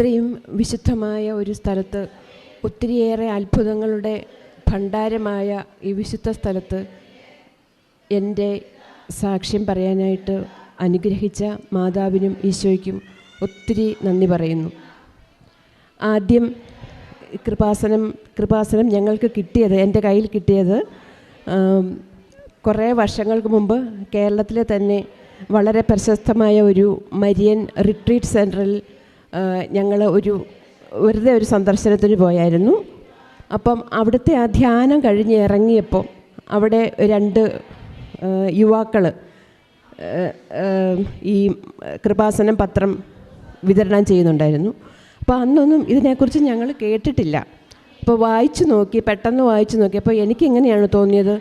ഇത്രയും വിശുദ്ധമായ ഒരു സ്ഥലത്ത് ഒത്തിരിയേറെ അത്ഭുതങ്ങളുടെ ഭണ്ഡാരമായ ഈ വിശുദ്ധ സ്ഥലത്ത് എന്റെ സാക്ഷ്യം പറയാനായിട്ട് അനുഗ്രഹിച്ച മാതാവിനും ഈശോയ്ക്കും ഒത്തിരി നന്ദി പറയുന്നു. ആദ്യം കൃപാസനം കൃപാസനം ഞങ്ങൾക്ക് കിട്ടിയത് എന്റെ കയ്യിൽ കിട്ടിയത് കുറേ വർഷങ്ങൾക്ക് മുമ്പ് കേരളത്തിലെ തന്നെ വളരെ പ്രശസ്തമായ ഒരു മരിയൻ റിട്രീറ്റ് സെന്ററിൽ ഞങ്ങൾ ഒരു വെറുതെ ഒരു സന്ദർശനത്തിന് പോയായിരുന്നു. അപ്പം അവിടുത്തെ ആ ധ്യാനം കഴിഞ്ഞ് ഇറങ്ങിയപ്പോൾ അവിടെ രണ്ട് യുവാക്കൾ ഈ കൃപാസനം പത്രം വിതരണം ചെയ്യുന്നുണ്ടായിരുന്നു. അപ്പോൾ അന്നൊന്നും ഇതിനെക്കുറിച്ച് ഞങ്ങൾ കേട്ടിട്ടില്ല. അപ്പോൾ വായിച്ചു നോക്കി പെട്ടെന്ന് വായിച്ചു നോക്കി. അപ്പോൾ എനിക്കെങ്ങനെയാണ് തോന്നിയത്?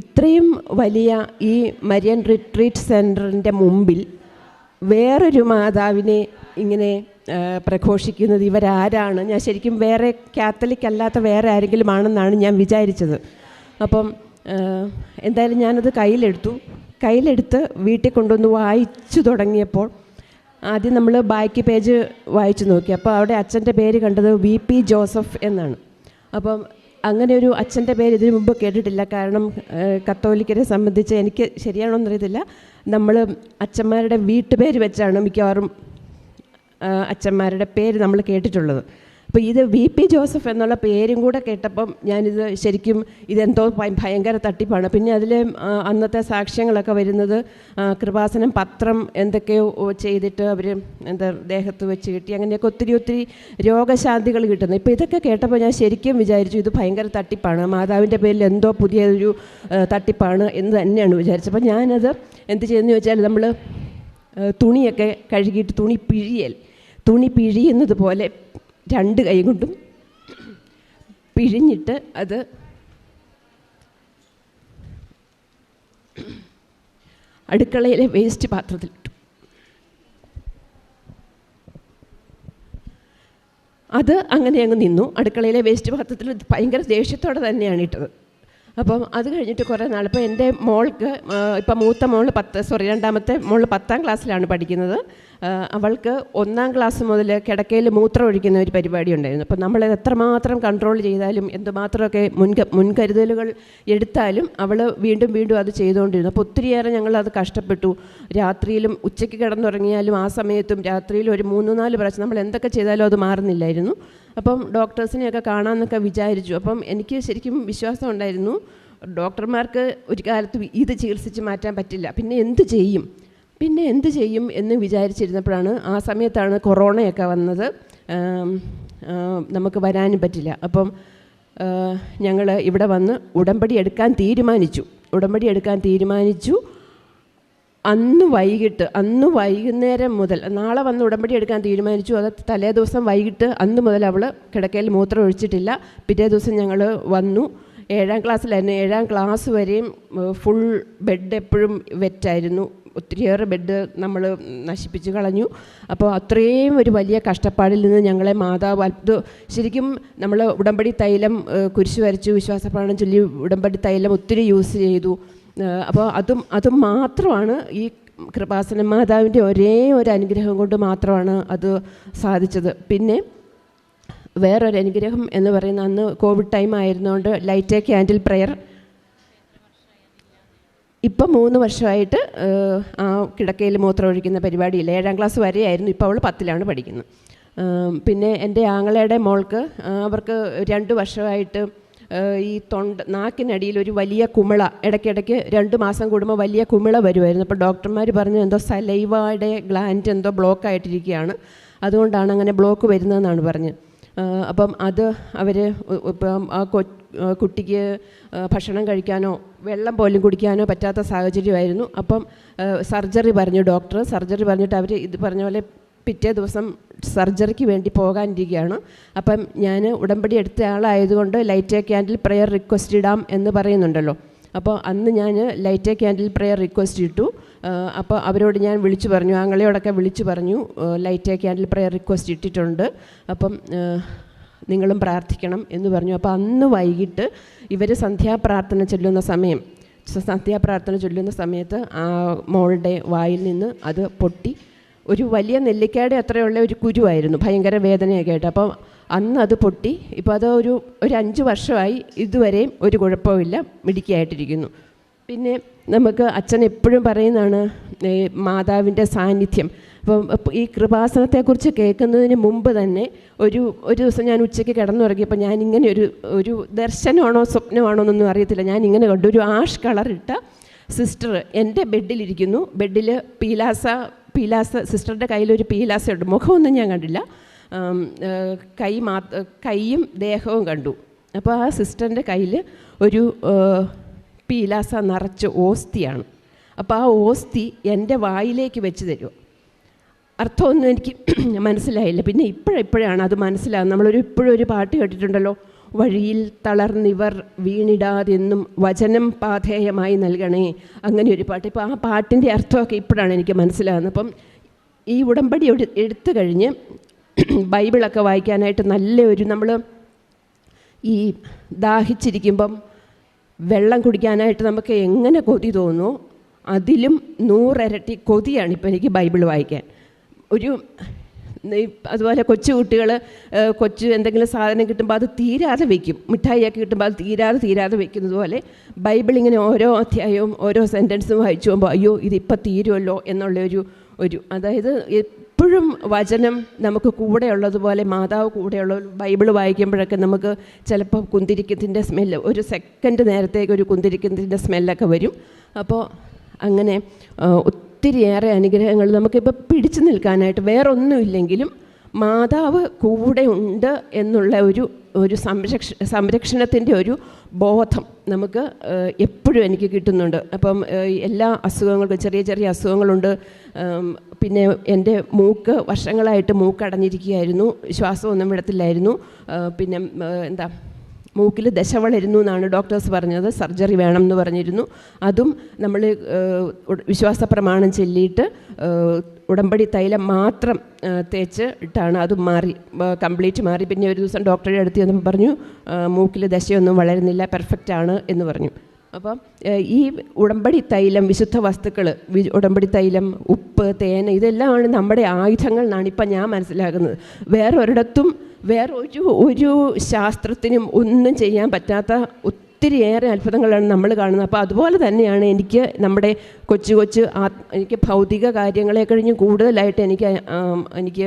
ഇത്രയും വലിയ ഈ മരിയൻ റിട്രീറ്റ് സെന്ററിന്റെ മുമ്പിൽ വേറൊരു മാതാവിനെ ഇങ്ങനെ പ്രഘോഷിക്കുന്നത് ഇവരാരാണ്? ഞാൻ ശരിക്കും വേറെ കാത്തലിക് അല്ലാത്ത വേറെ ആരെങ്കിലും ആണെന്നാണ് ഞാൻ വിചാരിച്ചത്. അപ്പം എന്തായാലും ഞാനത് കയ്യിലെടുത്തു. കയ്യിലെടുത്ത് വീട്ടിൽ കൊണ്ടുവന്ന് വായിച്ചു തുടങ്ങിയപ്പോൾ ആദ്യം നമ്മൾ ബാക്കി പേജ് വായിച്ചു നോക്കി. അപ്പോൾ അവിടെ അച്ഛന്റെ പേര് കണ്ടത് വി പി ജോസഫ് എന്നാണ്. അപ്പം അങ്ങനെ ഒരു അച്ഛന്റെ പേര് ഇതിനു മുമ്പ് കേട്ടിട്ടില്ല. കാരണം കത്തോലിക്കരെ സംബന്ധിച്ച് എനിക്ക് ശരിയാണോ എന്നറിയത്തില്ല നമ്മൾ അച്ഛന്മാരുടെ വീട്ടുപേര് വെച്ചാണ് മിക്കവാറും അച്ഛന്മാരുടെ പേര് നമ്മൾ കേട്ടിട്ടുള്ളത്. അപ്പോൾ ഇത് വി പി ജോസഫ് എന്നുള്ള പേരും കൂടെ കേട്ടപ്പം ഞാനിത് ശരിക്കും ഇതെന്തോ ഭയങ്കര തട്ടിപ്പാണ്. പിന്നെ അതിലെ അന്നത്തെ സാക്ഷ്യങ്ങളൊക്കെ വരുന്നത് കൃപാസനം പത്രം എന്തൊക്കെയോ ചെയ്തിട്ട് അവർ എന്താ ദേഹത്ത് വെച്ച് കിട്ടി അങ്ങനെയൊക്കെ ഒത്തിരി ഒത്തിരി രോഗശാന്തികൾ കിട്ടുന്നു. ഇപ്പോൾ ഇതൊക്കെ കേട്ടപ്പോൾ ഞാൻ ശരിക്കും വിചാരിച്ചു ഇത് ഭയങ്കര തട്ടിപ്പാണ്. മാതാവിന്റെ പേരിൽ എന്തോ പുതിയൊരു തട്ടിപ്പാണ് എന്ന് തന്നെയാണ് വിചാരിച്ചത്. അപ്പോൾ ഞാനത് എന്ത് ചെയ്യുന്നു ചോദിച്ചാൽ നമ്മൾ തുണിയൊക്കെ കഴുകിയിട്ട് തുണി പിഴിയൽ. തുണി പിഴിയുന്നത് പോലെ രണ്ട് കൈ കൊണ്ടും പിഴിഞ്ഞിട്ട് അത് അടുക്കളയിലെ വേസ്റ്റ് പാത്രത്തിലിട്ടു അത് അങ്ങനെ അങ്ങ് നിന്നു. അടുക്കളയിലെ വേസ്റ്റ് പാത്രത്തിൽ ഭയങ്കര ദേഷ്യത്തോടെ തന്നെയാണ് ഇട്ടത്. അപ്പം അത് കഴിഞ്ഞിട്ട് കുറേ നാൾ ഇപ്പോൾ എന്റെ മോൾക്ക് ഇപ്പം മൂത്ത മോൾ പത്ത് സോറി രണ്ടാമത്തെ മോൾ പത്താം ക്ലാസ്സിലാണ് പഠിക്കുന്നത്. അവൾക്ക് ഒന്നാം ക്ലാസ് മുതൽ കിടക്കയിൽ മൂത്രം ഒഴിക്കുന്ന ഒരു പരിപാടി ഉണ്ടായിരുന്നു അപ്പോൾ നമ്മൾ എത്രമാത്രം കൺട്രോൾ ചെയ്താലും എന്തുമാത്രമൊക്കെ മുൻക മുൻകരുതലുകൾ എടുത്താലും അവൾ വീണ്ടും വീണ്ടും അത് ചെയ്തുകൊണ്ടിരുന്നു. അപ്പോൾ ഒത്തിരിയേറെ ഞങ്ങൾ അത് കഷ്ടപ്പെട്ടു. രാത്രിയിലും ഉച്ചയ്ക്ക് കിടന്നുറങ്ങിയാലും ആ സമയത്തും രാത്രിയിൽ ഒരു മൂന്ന് നാല് പ്രാവശ്യം നമ്മൾ എന്തൊക്കെ ചെയ്താലും അത് മാറുന്നില്ലായിരുന്നു. അപ്പം ഡോക്ടേഴ്സിനെയൊക്കെ കാണാമെന്നൊക്കെ വിചാരിച്ചു. അപ്പം എനിക്ക് ശരിക്കും വിശ്വാസം ഉണ്ടായിരുന്നു. ഡോക്ടർമാർക്ക് ഒരു കാലത്ത് ഇത് ചികിത്സിച്ച് മാറ്റാൻ പറ്റില്ല. പിന്നെ എന്ത് ചെയ്യും? പിന്നെ എന്ത് ചെയ്യും എന്ന് വിചാരിച്ചിരുന്നപ്പോഴാണ് ആ സമയത്താണ് കൊറോണയൊക്കെ വന്നത്. നമുക്ക് വരാനും പറ്റില്ല. അപ്പം ഞങ്ങൾ ഇവിടെ വന്ന് ഉടമ്പടി എടുക്കാൻ തീരുമാനിച്ചു. ഉടമ്പടി എടുക്കാൻ തീരുമാനിച്ചു. അന്ന് വൈകിട്ട് അന്ന് വൈകുന്നേരം മുതൽ നാളെ വന്ന് ഉടമ്പടി എടുക്കാൻ തീരുമാനിച്ചു. അത് തലേ ദിവസം വൈകിട്ട് അന്ന് മുതൽ അവൾ കിടക്കയിൽ മൂത്രം ഒഴിച്ചിട്ടില്ല. പിറ്റേ ദിവസം ഞങ്ങൾ വന്നു. ഏഴാം ക്ലാസ്സിലായിരുന്നു ഏഴാം ക്ലാസ് വരെയും ഫുൾ ബെഡ് എപ്പോഴും വെറ്റായിരുന്നു ഒത്തിരിയേറെ ബെഡ് നമ്മൾ നശിപ്പിച്ച് കളഞ്ഞു. അപ്പോൾ അത്രയും ഒരു വലിയ കഷ്ടപ്പാടിൽ നിന്ന് ഞങ്ങളെ മാതാവ് അത്ഭുത ശരിക്കും നമ്മൾ ഉടമ്പടി തൈലം കുരിശ് വരച്ചു വിശ്വാസപ്രാണം ചൊല്ലി ഉടമ്പടി തൈലം ഒത്തിരി യൂസ് ചെയ്തു. അപ്പോൾ അതും അതും മാത്രമാണ് ഈ കൃപാസന മാതാവിന്റെ ഒരേ ഒരു അനുഗ്രഹം കൊണ്ട് മാത്രമാണ് അത് സാധിച്ചത്. പിന്നെ വേറൊരു അനുഗ്രഹം എന്ന് പറയുന്ന അന്ന് കോവിഡ് ടൈം ആയിരുന്നുകൊണ്ട് ലൈറ്റ് എ ക്യാൻഡിൽ പ്രെയർ ഇപ്പം മൂന്ന് വർഷമായിട്ട് ആ കിടക്കയിൽ മൂത്രം ഒഴിക്കുന്ന പരിപാടിയില്ല. ഏഴാം ക്ലാസ് വരെയായിരുന്നു. ഇപ്പോൾ അവൾ പത്തിലാണ് പഠിക്കുന്നത്. പിന്നെ എന്റെ ആങ്ങളയുടെ മോൾക്ക് അവർക്ക് രണ്ട് വർഷമായിട്ട് ഈ തൊണ്ട നാക്കിനടിയിൽ ഒരു വലിയ കുമിള ഇടയ്ക്കിടയ്ക്ക് രണ്ട് മാസം കൂടുമ്പോൾ വലിയ കുമിള വരുമായിരുന്നു. അപ്പോൾ ഡോക്ടർമാർ പറഞ്ഞു എന്തോ സലൈവയുടെ ഗ്ലാൻഡ് എന്തോ ബ്ലോക്ക് ആയിട്ടിരിക്കുകയാണ്. അതുകൊണ്ടാണ് അങ്ങനെ ബ്ലോക്ക് വരുന്നതെന്നാണ് പറഞ്ഞത്. അപ്പം അത് അവർ ഇപ്പം ആ കൊ കുട്ടിക്ക് ഭക്ഷണം കഴിക്കാനോ വെള്ളം പോലും കുടിക്കാനോ പറ്റാത്ത സാഹചര്യമായിരുന്നു. അപ്പം സർജറി പറഞ്ഞു ഡോക്ടർ. സർജറി പറഞ്ഞിട്ട് അവർ ഇത് പറഞ്ഞ പോലെ പിറ്റേ ദിവസം സർജറിക്ക് വേണ്ടി പോകാനിരിക്കുകയാണ്. അപ്പം ഞാൻ ഉടമ്പടി എടുത്ത ആളായതുകൊണ്ട് light a candle prayer request ഇടാം എന്ന് പറയുന്നുണ്ടല്ലോ. അപ്പോൾ അന്ന് ഞാൻ light a candle prayer request ഇട്ടു. അപ്പോൾ അവരോട് ഞാൻ വിളിച്ചു പറഞ്ഞു ആങ്ങളെയോടൊക്കെ വിളിച്ചു പറഞ്ഞു light a candle prayer request ഇട്ടിട്ടുണ്ട്. അപ്പം നിങ്ങളും പ്രാർത്ഥിക്കണം എന്ന് പറഞ്ഞു. അപ്പോൾ അന്ന് വൈകിട്ട് ഇവർ സന്ധ്യാപ്രാർത്ഥന ചൊല്ലുന്ന സമയം സന്ധ്യാപ്രാർത്ഥന ചൊല്ലുന്ന സമയത്ത് ആ മോളുടെ വായിൽ നിന്ന് അത് പൊട്ടി ഒരു വലിയ നെല്ലിക്കയുടെ അത്രയുള്ള ഒരു കുരുവായിരുന്നു. ഭയങ്കര വേദനയൊക്കെ ആയിട്ട്. അപ്പോൾ അന്ന് അത് പൊട്ടി. ഇപ്പോൾ അത് ഒരു ഒരു അഞ്ച് വർഷമായി ഇതുവരെയും ഒരു കുഴപ്പമില്ല മിടുക്കിയായിട്ടിരിക്കുന്നു. പിന്നെ നമുക്ക് അച്ഛൻ എപ്പോഴും പറയുന്നതാണ് മാതാവിന്റെ സാന്നിധ്യം. അപ്പം ഈ കൃപാസനത്തെക്കുറിച്ച് കേൾക്കുന്നതിന് മുമ്പ് തന്നെ ഒരു ഒരു ദിവസം ഞാൻ ഉച്ചയ്ക്ക് കിടന്നുറങ്ങിയപ്പോൾ ഞാൻ ഇങ്ങനെ ഒരു ഒരു ദർശനമാണോ സ്വപ്നമാണോ എന്നൊന്നും അറിയത്തില്ല. ഞാൻ ഇങ്ങനെ കണ്ടു. ഒരു ആഷ് കളറിട്ട സിസ്റ്റർ എന്റെ ബെഡിലിരിക്കുന്നു. ബെഡിൽ പീലാസ പീലാസ സിസ്റ്ററുടെ കയ്യിലൊരു പീലാസയുണ്ട്. മുഖമൊന്നും ഞാൻ കണ്ടില്ല. കൈ മാ കൈയും ദേഹവും കണ്ടു. അപ്പോൾ ആ സിസ്റ്ററിന്റെ കയ്യിൽ ഒരു പീലാസ നിറച്ച് ഓസ്തിയാണ്. അപ്പോൾ ആ ഓസ്തി എന്റെ വായിലേക്ക് വെച്ച് തരും അർത്ഥമൊന്നും എനിക്ക് മനസ്സിലായില്ല. പിന്നെ ഇപ്പോഴിപ്പോഴാണ് അത് മനസ്സിലാകുന്നത്. നമ്മളൊരു ഇപ്പോഴും ഒരു പാട്ട് കേട്ടിട്ടുണ്ടല്ലോ. വഴിയിൽ തളർന്നിവർ വീണിടാതെന്നും വചനം പാധേയമായി നൽകണേ. അങ്ങനെ ഒരു പാട്ട്. ഇപ്പോൾ ആ പാട്ടിന്റെ അർത്ഥമൊക്കെ ഇപ്പോഴാണ് എനിക്ക് മനസ്സിലാകുന്നത്. അപ്പം ഈ ഉടമ്പടി എടു- എടുത്തു കഴിഞ്ഞ് ബൈബിളൊക്കെ വായിക്കാനായിട്ട് നല്ല ഒരു നമ്മൾ ഈ ദാഹിച്ചിരിക്കുമ്പം വെള്ളം കുടിക്കാനായിട്ട് നമുക്ക് എങ്ങനെ കൊതി തോന്നുമോ അതിലും നൂറരട്ടി കൊതിയാണ് ഇപ്പോൾ എനിക്ക് ബൈബിൾ വായിക്കാൻ. ഒരു അതുപോലെ കൊച്ചു കുട്ടികൾ കൊച്ചു എന്തെങ്കിലും സാധനം കിട്ടുമ്പോൾ അത് തീരാതെ വെക്കും. മിഠായിയൊക്കെ കിട്ടുമ്പോൾ അത് തീരാതെ തീരാതെ വയ്ക്കുന്നത് പോലെ ബൈബിൾ ഇങ്ങനെ ഓരോ അധ്യായവും ഓരോ സെന്റൻസും വായിച്ചു പോകുമ്പോൾ അയ്യോ ഇതിപ്പോൾ തീരുമല്ലോ എന്നുള്ള ഒരു അതായത് എപ്പോഴും വചനം നമുക്ക് കൂടെ ഉള്ളതുപോലെ മാതാവ് കൂടെയുള്ള ബൈബിൾ വായിക്കുമ്പോഴൊക്കെ നമുക്ക് ചിലപ്പോൾ കുന്തിരിക്കത്തിന്റെ സ്മെല്ല് ഒരു സെക്കൻഡ് നേരത്തേക്ക് ഒരു കുന്തിരിക്കത്തിന്റെ സ്മെല്ലൊക്കെ വരും. അപ്പോൾ അങ്ങനെ ഒത്തിരിയേറെ അനുഗ്രഹങ്ങൾ നമുക്കിപ്പോൾ പിടിച്ചു നിൽക്കാനായിട്ട് വേറൊന്നുമില്ലെങ്കിലും മാതാവ് കൂടെ ഉണ്ട് എന്നുള്ള ഒരു ഒരു സംരക്ഷ സംരക്ഷണത്തിന്റെ ഒരു ബോധം നമുക്ക് എപ്പോഴും എനിക്ക് കിട്ടുന്നുണ്ട്. അപ്പം എല്ലാ അസുഖങ്ങൾക്കും ചെറിയ ചെറിയ അസുഖങ്ങളുണ്ട്. പിന്നെ എന്റെ മൂക്ക് വർഷങ്ങളായിട്ട് മൂക്കടഞ്ഞിരിക്കുകയായിരുന്നു. ശ്വാസമൊന്നും വിടത്തില്ലായിരുന്നു. പിന്നെ എന്താ മൂക്കിൽ ദശ വളരുന്നു എന്നാണ് ഡോക്ടേഴ്സ് പറഞ്ഞത്. സർജറി വേണം എന്ന് പറഞ്ഞിരുന്നു. അതും നമ്മൾ വിശ്വാസ പ്രമാണം ചൊല്ലിയിട്ട് ഉടമ്പടി തൈലം മാത്രം തേച്ച് ഇട്ടാണ് അതും മാറി കംപ്ലീറ്റ് മാറി. പിന്നെ ഒരു ദിവസം ഡോക്ടറെ അടുത്ത് ചെന്നപ്പോൾ പറഞ്ഞു മൂക്കിൽ ദശയൊന്നും വളരുന്നില്ല പെർഫെക്റ്റ് ആണ് എന്ന് പറഞ്ഞു. അപ്പം ഈ ഉടമ്പടി തൈലം വിശുദ്ധ വസ്തുക്കൾ ഉടമ്പടി തൈലം ഉപ്പ് തേൻ ഇതെല്ലാമാണ് നമ്മുടെ ആയുധങ്ങൾ എന്നാണ് ഇപ്പം ഞാൻ മനസ്സിലാക്കുന്നത്. വേറെ ഒരിടത്തും വേറെ ഒരു ഒരു ശാസ്ത്രത്തിനും ഒന്നും ചെയ്യാൻ പറ്റാത്ത ഒത്തിരിയേറെ അത്ഭുതങ്ങളാണ് നമ്മൾ കാണുന്നത്. അപ്പോൾ അതുപോലെ തന്നെയാണ് എനിക്ക് നമ്മുടെ കൊച്ചു കൊച്ചു ആ എനിക്ക് ഭൗതിക കാര്യങ്ങളെ കഴിഞ്ഞ് കൂടുതലായിട്ട് എനിക്ക് എനിക്ക്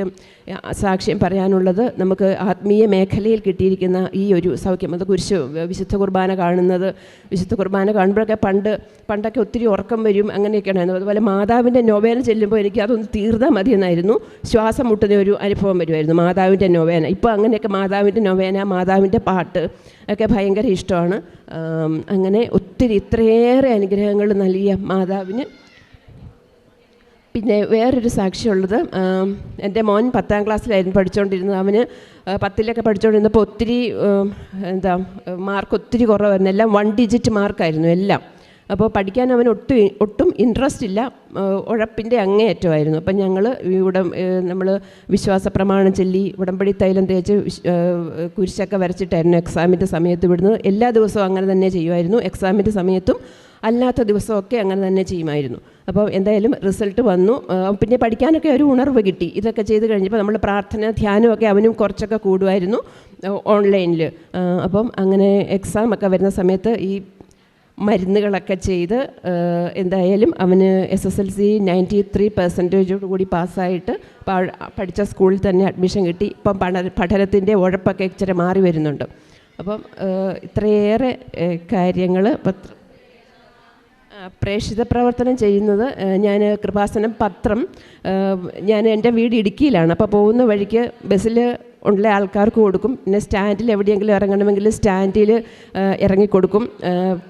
സാക്ഷ്യം പറയാനുള്ളത് നമുക്ക് ആത്മീയ മേഖലയിൽ കിട്ടിയിരിക്കുന്ന ഈ ഒരു സൗഖ്യം. അത് കുരിശ് വിശുദ്ധ കുർബാന കാണുന്നത് വിശുദ്ധ കുർബാന കാണുമ്പോഴൊക്കെ പണ്ട് പണ്ടൊക്കെ ഒത്തിരി ഉറക്കം വരും അങ്ങനെയൊക്കെയാണ് അതുപോലെ മാതാവിന്റെ നൊവേന ചെല്ലുമ്പോൾ എനിക്ക് അതൊന്ന് തീർന്നാൽ മതി എന്നായിരുന്നു ശ്വാസം മുട്ടുന്ന ഒരു അനുഭവം വരുമായിരുന്നു മാതാവിന്റെ നൊവേന. ഇപ്പോൾ അങ്ങനെയൊക്കെ മാതാവിന്റെ നോവേന മാതാവിന്റെ പാട്ട് ഒക്കെ ഭയങ്കര ഇഷ്ടമാണ്. അങ്ങനെ ഒത്തിരി ഇത്രയേറെ അനുഗ്രഹങ്ങൾ നൽകിയ മാതാവിന് പിന്നെ വേറൊരു സാക്ഷിയുള്ളത് എന്റെ മോൻ പത്താം ക്ലാസ്സിലായിരുന്നു പഠിച്ചുകൊണ്ടിരുന്നത് അവന് പത്തിലൊക്കെ പഠിച്ചുകൊണ്ടിരുന്നപ്പോൾ ഒത്തിരി എന്താ മാർക്ക് ഒത്തിരി കുറവായിരുന്നു. എല്ലാം വൺ ഡിജിറ്റ് മാർക്കായിരുന്നു എല്ലാം. അപ്പോൾ പഠിക്കാൻ അവന് ഒട്ടും ഒട്ടും ഇൻട്രസ്റ്റ് ഇല്ല. ഉഴപ്പിന്റെ അങ്ങേയറ്റമായിരുന്നു. അപ്പം ഞങ്ങൾ ഇവിടെ നമ്മൾ വിശ്വാസ പ്രമാണം ചൊല്ലി ഉടമ്പടി തൈലം തേച്ച് കുരിശൊക്കെ വരച്ചിട്ടായിരുന്നു എക്സാമിന്റെ സമയത്ത് വിടുന്നത് എല്ലാ ദിവസവും അങ്ങനെ തന്നെ ചെയ്യുമായിരുന്നു. എക്സാമിന്റെ സമയത്തും അല്ലാത്ത ദിവസമൊക്കെ അങ്ങനെ തന്നെ ചെയ്യുമായിരുന്നു. അപ്പോൾ എന്തായാലും റിസൾട്ട് വന്നു. പിന്നെ പഠിക്കാനൊക്കെ ഒരു ഉണർവ് കിട്ടി. ഇതൊക്കെ ചെയ്ത് കഴിഞ്ഞപ്പോൾ നമ്മൾ പ്രാർത്ഥന ധ്യാനമൊക്കെ അവനും കുറച്ചൊക്കെ കൂടുമായിരുന്നു ഓൺലൈനിൽ. അപ്പം അങ്ങനെ എക്സാം ഒക്കെ വരുന്ന സമയത്ത് ഈ മരുന്നുകളൊക്കെ ചെയ്ത് എന്തായാലും അവന് S S L C ninety three പെർസെന്റേജോട് കൂടി പാസ്സായിട്ട് പഠിച്ച സ്കൂളിൽ തന്നെ അഡ്മിഷൻ കിട്ടി. ഇപ്പം പഠന പഠനത്തിന്റെ ഉഴപ്പൊക്കെ ഇച്ചിരി മാറി വരുന്നുണ്ട്. അപ്പം ഇത്രയേറെ കാര്യങ്ങൾ പത്ര പ്രേക്ഷിത പ്രവർത്തനം ചെയ്യുന്നത് ഞാൻ കൃപാസനം പത്രം ഞാൻ എന്റെ വീട് ഇടുക്കിയിലാണ്. അപ്പോൾ പോകുന്ന വഴിക്ക് ബസ്സിൽ ഉള്ള ആൾക്കാർക്ക് കൊടുക്കും. പിന്നെ സ്റ്റാൻഡിൽ എവിടെയെങ്കിലും ഇറങ്ങണമെങ്കിൽ സ്റ്റാൻഡിൽ ഇറങ്ങിക്കൊടുക്കും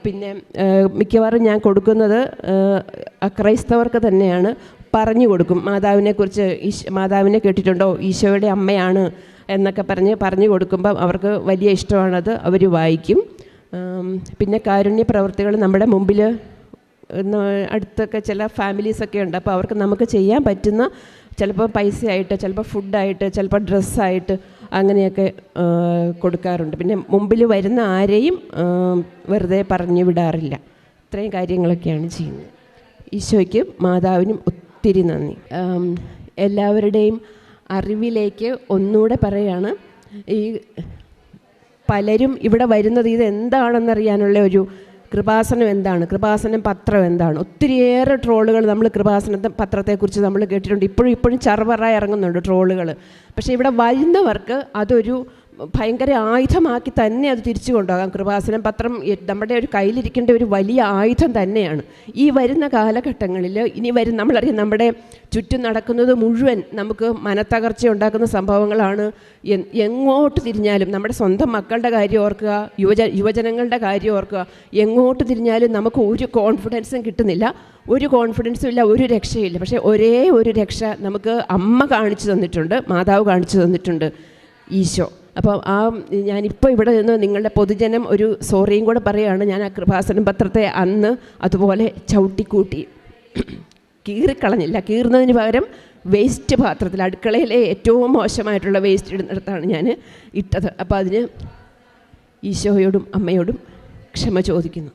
പിന്നെ മിക്കവാറും ഞാൻ കൊടുക്കുന്നത് അക്രൈസ്തവർക്ക് തന്നെയാണ്. പറഞ്ഞു കൊടുക്കും. മാതാവിനെക്കുറിച്ച് ഈശ് മാതാവിനെ കേട്ടിട്ടുണ്ടോ? ഈശോയുടെ അമ്മയാണ് എന്നൊക്കെ പറഞ്ഞ് പറഞ്ഞു കൊടുക്കുമ്പം അവർക്ക് വലിയ ഇഷ്ടമാണത്. അവർ വായിക്കും. പിന്നെ കാരുണ്യ പ്രവർത്തികൾ നമ്മുടെ മുമ്പിൽ അടുത്തൊക്കെ ചില ഫാമിലീസൊക്കെ ഉണ്ട്. അപ്പോൾ അവർക്ക് നമുക്ക് ചെയ്യാൻ പറ്റുന്ന ചിലപ്പോൾ പൈസയായിട്ട് ചിലപ്പോൾ ഫുഡായിട്ട് ചിലപ്പോൾ ഡ്രസ്സായിട്ട് അങ്ങനെയൊക്കെ കൊടുക്കാറുണ്ട്. പിന്നെ മുമ്പിൽ വരുന്ന ആരെയും വെറുതെ പറഞ്ഞു വിടാറില്ല. ഇത്രയും കാര്യങ്ങളൊക്കെയാണ് ചെയ്യുന്നത്. ഈശോയ്ക്ക് മാതാവിനും ഒത്തിരി നന്ദി. എല്ലാവരുടെയും അറിവിലേക്ക് ഒന്നുകൂടെ പറയാണ്. ഈ പലരും ഇവിടെ വരുന്നത് ഇത് എന്താണെന്നറിയാനുള്ള ഒരു കൃപാസനം എന്താണ്? കൃപാസനം പത്രം എന്താണ്? ഒത്തിരിയേറെ ട്രോളുകൾ നമ്മൾ കൃപാസനത്തെ പത്രത്തെക്കുറിച്ച് നമ്മൾ കേട്ടിട്ടുണ്ട്. ഇപ്പോഴും ഇപ്പോഴും ചർവറായി ഇറങ്ങുന്നുണ്ട് ട്രോളുകൾ. പക്ഷേ ഇവിടെ വരുന്നവർക്ക് അതൊരു ഭയങ്കര ആയുധമാക്കി തന്നെ അത് തിരിച്ചു കൊണ്ടുപോകാം. കൃപാസനം പത്രം നമ്മുടെ ഒരു കയ്യിലിരിക്കേണ്ട ഒരു വലിയ ആയുധം തന്നെയാണ്. ഈ വരുന്ന കാലഘട്ടങ്ങളിൽ ഇനി വരും നമ്മളറിയാം നമ്മുടെ ചുറ്റും നടക്കുന്നത് മുഴുവൻ നമുക്ക് മനത്തകർച്ച ഉണ്ടാക്കുന്ന സംഭവങ്ങളാണ്. എങ്ങോട്ട് തിരിഞ്ഞാലും നമ്മുടെ സ്വന്തം മക്കളുടെ കാര്യം ഓർക്കുക യുവജ യുവജനങ്ങളുടെ കാര്യം ഓർക്കുക. എങ്ങോട്ട് തിരിഞ്ഞാലും നമുക്ക് ഒരു കോൺഫിഡൻസും കിട്ടുന്നില്ല. ഒരു കോൺഫിഡൻസും ഇല്ല ഒരു രക്ഷയില്ല. പക്ഷേ ഒരേ ഒരു രക്ഷ നമുക്ക് അമ്മ കാണിച്ചു തന്നിട്ടുണ്ട് മാതാവ് കാണിച്ചു തന്നിട്ടുണ്ട്. ഈശോ. അപ്പോൾ ആ ഞാനിപ്പോൾ ഇവിടെ നിന്ന് നിങ്ങളുടെ പൊതുജനം ഒരു സോറിയും കൂടെ പറയുകയാണ് ഞാൻ ആ കൃപാസനം പത്രത്തെ അന്ന് അതുപോലെ ചവിട്ടിക്കൂട്ടി. കീറിക്കളഞ്ഞില്ല. കീറുന്നതിന് പകരം വേസ്റ്റ് പാത്രത്തിൽ അടുക്കളയിലെ ഏറ്റവും മോശമായിട്ടുള്ള വേസ്റ്റ് ഇടുന്നിടത്താണ് ഞാൻ ഇട്ടത്. അപ്പോൾ അതിന് ഈശോയോടും അമ്മയോടും ക്ഷമ ചോദിക്കുന്നു.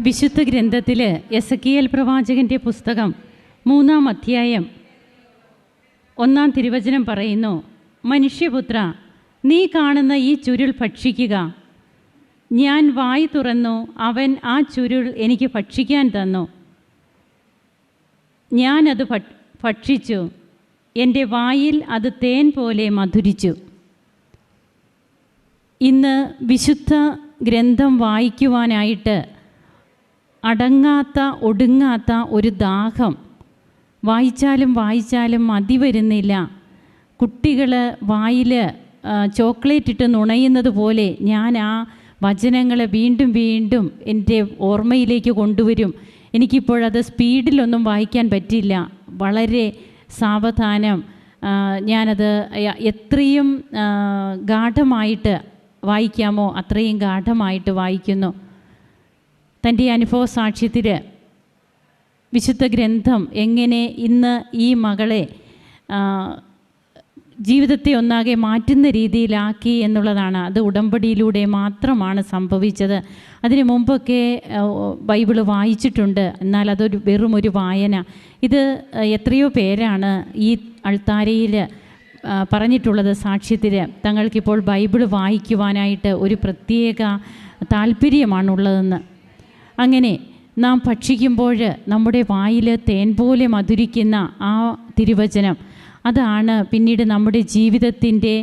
വിശുദ്ധ ഗ്രന്ഥത്തിൽ എസ് കി എൽ പ്രവാചകന്റെ പുസ്തകം മൂന്നാം അധ്യായം ഒന്നാം തിരുവചനം പറയുന്നു മനുഷ്യപുത്ര നീ കാണുന്ന ഈ ചുരുൾ ഭക്ഷിക്കുക. ഞാൻ വായി തുറന്നു അവൻ ആ ചുരുൾ എനിക്ക് ഭക്ഷിക്കാൻ തന്നു. ഞാനത് ഭക്ഷിച്ചു. എന്റെ വായിൽ അത് തേൻ പോലെ മധുരിച്ചു. ഇന്ന് വിശുദ്ധ ഗ്രന്ഥം വായിക്കുവാനായിട്ട് അടങ്ങാത്ത ഒടുങ്ങാത്ത ഒരു ദാഹം. വായിച്ചാലും വായിച്ചാലും മതി വരുന്നില്ല. കുട്ടികൾ വായിൽ ചോക്ലേറ്റ് ഇട്ട് നുണയുന്നത് പോലെ ഞാൻ ആ വചനങ്ങളെ വീണ്ടും വീണ്ടും എന്റെ ഓർമ്മയിലേക്ക് കൊണ്ടുവരും. എനിക്കിപ്പോഴത് സ്പീഡിലൊന്നും വായിക്കാൻ പറ്റില്ല വളരെ സാവധാനം ഞാനത് എത്രയും ഗാഠമായിട്ട് വായിക്കാമോ അത്രയും ഗാഠമായിട്ട് വായിക്കുന്നു. തന്റെ അനുഭവ സാക്ഷ്യത്തിൽ വിശുദ്ധ ഗ്രന്ഥം എങ്ങനെ ഇന്ന് ഈ മകളെ ജീവിതത്തെ ഒന്നാകെ മാറ്റുന്ന രീതിയിലാക്കി എന്നുള്ളതാണ്. അത് ഉടമ്പടിയിലൂടെ മാത്രമാണ് സംഭവിച്ചത്. അതിനു മുമ്പൊക്കെ ബൈബിൾ വായിച്ചിട്ടുണ്ട്. എന്നാൽ അതൊരു വെറും ഒരു വായന. ഇത് എത്രയോ പേരാണ് ഈ അൾത്താരയിൽ പറഞ്ഞിട്ടുള്ളത് സാക്ഷ്യത്തിൽ തങ്ങൾക്കിപ്പോൾ ബൈബിൾ വായിക്കുവാനായിട്ട് ഒരു പ്രത്യേക താല്പര്യമാണുള്ളതെന്ന്. അങ്ങനെ നാം ഭക്ഷിക്കുമ്പോൾ നമ്മുടെ വായിൽ തേൻ പോലെ മധുരിക്കുന്ന ആ തിരുവചനം അതാണ് പിന്നീട് നമ്മുടെ ജീവിതത്തിന്റെ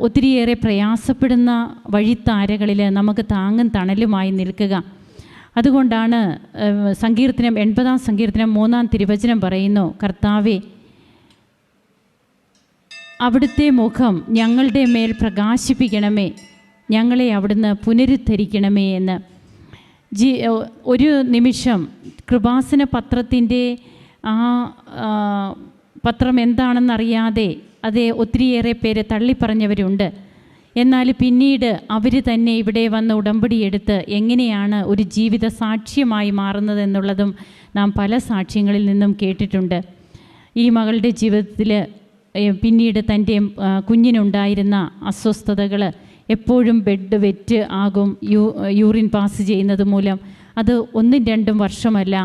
ഒത്തിരിയേറെ പ്രയാസപ്പെടുന്ന വഴിത്താരകളിൽ നമുക്ക് താങ്ങും തണലുമായി നിൽക്കുക. അതുകൊണ്ടാണ് സങ്കീർത്തനം എൺപതാം സങ്കീർത്തനം മൂന്നാം തിരുവചനം പറയുന്നു കർത്താവെ അവിടുത്തെ മുഖം ഞങ്ങളുടെ മേൽ പ്രകാശിപ്പിക്കണമേ ഞങ്ങളെ അവിടുന്ന് പുനരുദ്ധരിക്കണമേ എന്ന്. ജി ഒരു നിമിഷം കൃപാസന പത്രത്തിന്റെ ആ, പത്രം എന്താണെന്നറിയാതെ അതേ ഒത്തിരിയേറെ പേര് തള്ളിപ്പറഞ്ഞവരുണ്ട്. എന്നാൽ പിന്നീട് അവർ തന്നെ ഇവിടെ വന്ന് ഉടമ്പടിയെടുത്ത് എങ്ങനെയാണ് ഒരു ജീവിത സാക്ഷ്യമായി മാറുന്നതെന്നുള്ളതും നാം പല സാക്ഷ്യങ്ങളിൽ നിന്നും കേട്ടിട്ടുണ്ട്. ഈ മകളുടെ ജീവിതത്തിൽ പിന്നീട് തന്റെ കുഞ്ഞിനുണ്ടായിരുന്ന അസ്വസ്ഥതകൾ എപ്പോഴും ബെഡ് വെറ്റ് ആകും യൂറിൻ പാസ് ചെയ്യുന്നത് മൂലം. അത് ഒന്നും രണ്ടും വർഷമല്ല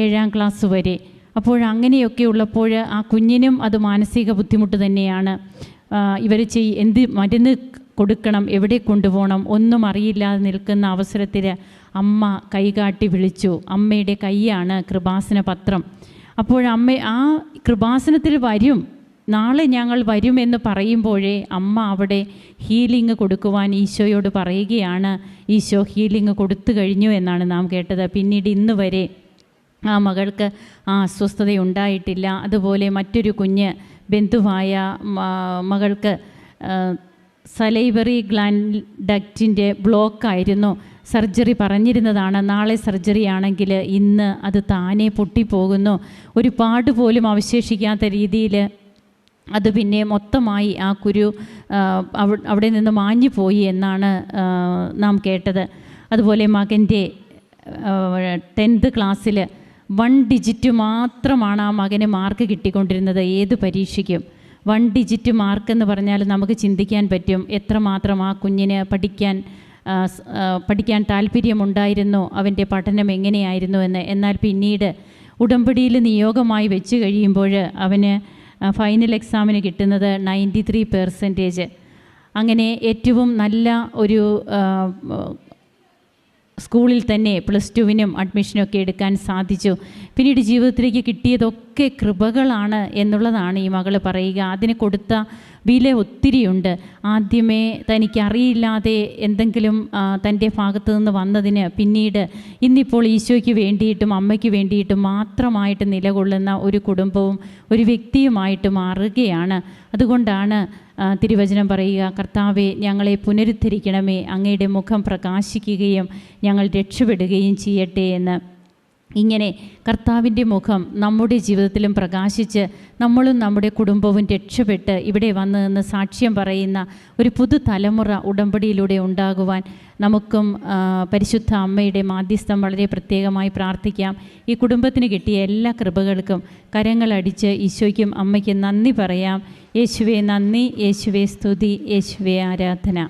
ഏഴാം ക്ലാസ് വരെ. അപ്പോൾ അങ്ങനെയൊക്കെ ഉള്ളപ്പോൾ ആ കുഞ്ഞിനും അത് മാനസിക ബുദ്ധിമുട്ട് തന്നെയാണ്. ഇവർ ചെയ് എന്ത് മരുന്ന് കൊടുക്കണം എവിടെ കൊണ്ടുപോകണം ഒന്നും അറിയില്ലാതെ നിൽക്കുന്ന അവസരത്തിൽ അമ്മ കൈകാട്ടി വിളിച്ചു. അമ്മയുടെ കൈയാണ് കൃപാസന പത്രം. അപ്പോഴമ്മ ആ കൃപാസനത്തിൽ വരും നാളെ ഞങ്ങൾ വരുമെന്ന് പറയുമ്പോഴേ അമ്മ അവിടെ ഹീലിംഗ് കൊടുക്കുവാൻ ഈശോയോട് പറയുകയാണ് ഈശോ ഹീലിംഗ് കൊടുത്തു കഴിഞ്ഞു എന്നാണ് നാം കേട്ടത്. പിന്നീട് ഇന്ന് വരെ ആ മകൾക്ക് ആ അസ്വസ്ഥത ഉണ്ടായിട്ടില്ല. അതുപോലെ മറ്റൊരു കുഞ്ഞ് ബന്ധുവായ മകൾക്ക് സലൈവറി ഗ്ലാൻഡ് ഡക്റ്റിന്റെ ബ്ലോക്കായിരുന്നു സർജറി പറഞ്ഞിരുന്നതാണ്. നാളെ സർജറി ആണെങ്കിൽ ഇന്ന് അത് താനെ പൊട്ടിപ്പോകുന്നു. ഒരു പാട് പോലും അവശേഷിക്കാത്ത രീതിയിൽ അത് പിന്നെ മൊത്തമായി ആ കുരു അവ- അവിടെ നിന്ന് മാഞ്ഞു പോയി എന്നാണ് നാം കേട്ടത്. അതുപോലെ മകന്റെ ടെൻത്ത് ക്ലാസ്സിൽ വൺ ഡിജിറ്റ് മാത്രമാണ് ആ മകന് മാർക്ക് കിട്ടിക്കൊണ്ടിരുന്നത്. ഏത് പരീക്ഷയ്ക്കും. വൺ ഡിജിറ്റ് മാർക്ക് എന്ന് പറഞ്ഞാൽ നമുക്ക് ചിന്തിക്കാൻ പറ്റും എത്രമാത്രം ആ കുഞ്ഞിന് പഠിക്കാൻ പഠിക്കാൻ താല്പര്യമുണ്ടായിരുന്നു അവന്റെ പഠനം എങ്ങനെയായിരുന്നു എന്ന്. എന്നാൽ പിന്നീട് ഉടമ്പടിയിൽ നിയോഗമായി വെച്ച് കഴിയുമ്പോൾ അവന് ഫൈനൽ എക്സാമിന് കിട്ടുന്നത് നയന്റി ത്രീ പെർസെന്റേജ്. അങ്ങനെ ഏറ്റവും നല്ല ഒരു സ്കൂളിൽ തന്നെ പ്ലസ് ടുവിനും അഡ്മിഷനൊക്കെ എടുക്കാൻ സാധിച്ചു. പിന്നീട് ജീവിതത്തിലേക്ക് കിട്ടിയതൊക്കെ കൃപകളാണ് എന്നുള്ളതാണ് ഈ മകൾ പറയുക. അതിന് കൊടുത്ത വില ഒത്തിരിയുണ്ട്. ആദ്യമേ തനിക്കറിയില്ലാതെ എന്തെങ്കിലും തന്റെ ഭാഗത്തു നിന്ന് വന്നതിന് പിന്നീട് ഇന്നിപ്പോൾ ഈശോയ്ക്ക് വേണ്ടിയിട്ടും അമ്മയ്ക്ക് വേണ്ടിയിട്ടും മാത്രമായിട്ട് നിലകൊള്ളുന്ന ഒരു കുടുംബവും ഒരു വ്യക്തിയുമായിട്ട് മാറുകയാണ്. അതുകൊണ്ടാണ് തിരുവചനം പറയുക കർത്താവെ ഞങ്ങളെ പുനരുദ്ധരിക്കണമേ അങ്ങയുടെ മുഖം പ്രകാശിക്കുകയും ഞങ്ങൾ രക്ഷപ്പെടുകയും ചെയ്യട്ടെ എന്ന്. ഇങ്ങനെ കർത്താവിന്റെ മുഖം നമ്മുടെ ജീവിതത്തിലും പ്രകാശിച്ച് നമ്മളും നമ്മുടെ കുടുംബവും രക്ഷപ്പെട്ട് ഇവിടെ വന്ന് നിന്ന് സാക്ഷ്യം പറയുന്ന ഒരു പുതുതലമുറ ഉടമ്പടിയിലൂടെ ഉണ്ടാകുവാൻ നമുക്കും പരിശുദ്ധ അമ്മയുടെ മാധ്യസ്ഥം വളരെ പ്രത്യേകമായി പ്രാർത്ഥിക്കാം. ഈ കുടുംബത്തിന് കിട്ടിയ എല്ലാ കൃപകൾക്കും കരങ്ങളടിച്ച് ഈശോയ്ക്കും അമ്മയ്ക്കും നന്ദി പറയാം. യേശുവെ നന്ദി യേശുവെ സ്തുതി യേശുവെ ആരാധന.